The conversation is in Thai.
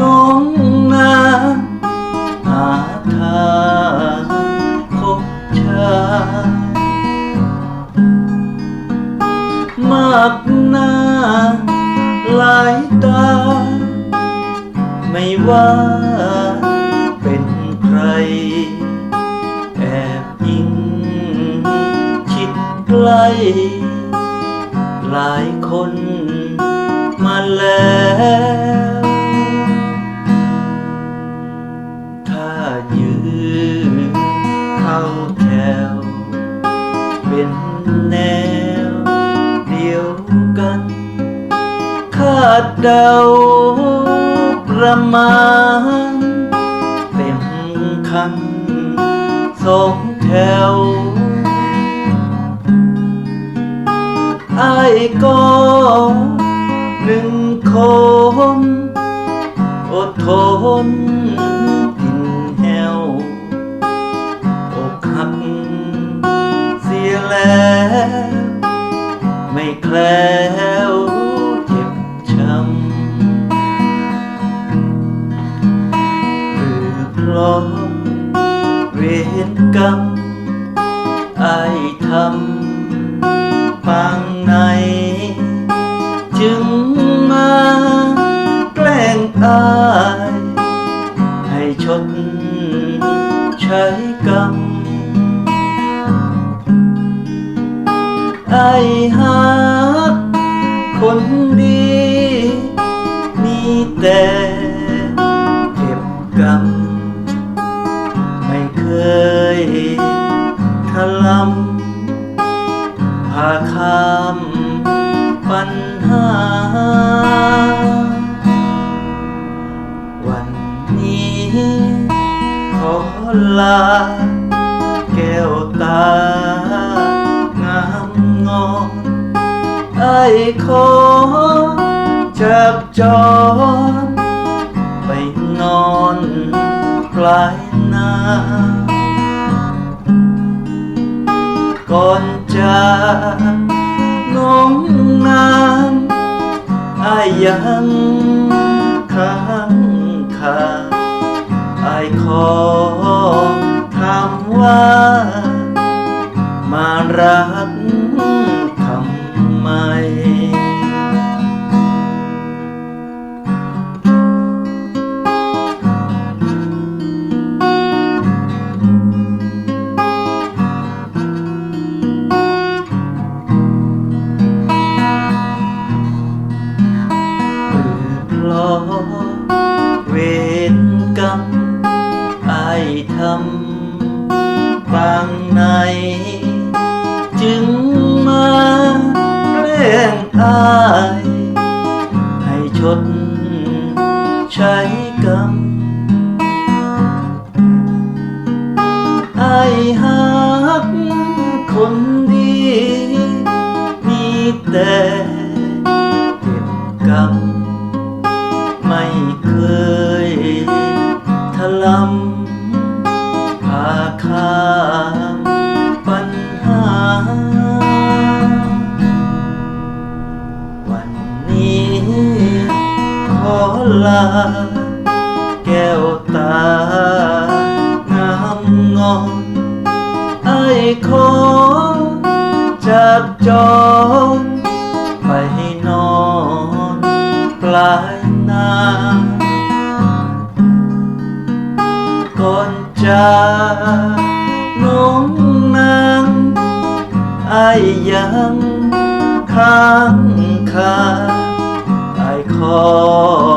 น้องนาหาทางคบชามากหน้าหลายตา ไม่ว่าเป็นใคร แอบยิงคิดไกล เป็นแนว เดียวกัน คาดเดาประมาณเต็มคันสองแถวไอ้ก็หนึ่งคนอดทน แคล้วเจ็บช้ำหรือเพราะเวรกรรมไอ้ทำปางใน จึงมาแกล้งอาย ให้ชดใช้ ไอ้ฮักคนดี มีแต่เก็บกรรม ไม่เคยทะลำพาข้ามปัญหา วันนี้ขอลาแก้วตา ขอจับจรไปนอนปลายนาก่อนจะน้องนางอายยังค้างคาไอ้ายขอถามว่า มารักำปางในจึงมาแกล้งอาย ให้ชดใช้กรรมไอ้ฮักคนดี มีแต่ ลา แก้วตางามงอนไอ้ขอจับจรไปนอนปลายนาก่อนจากน้องนางไอยังค้างคาไอายขอ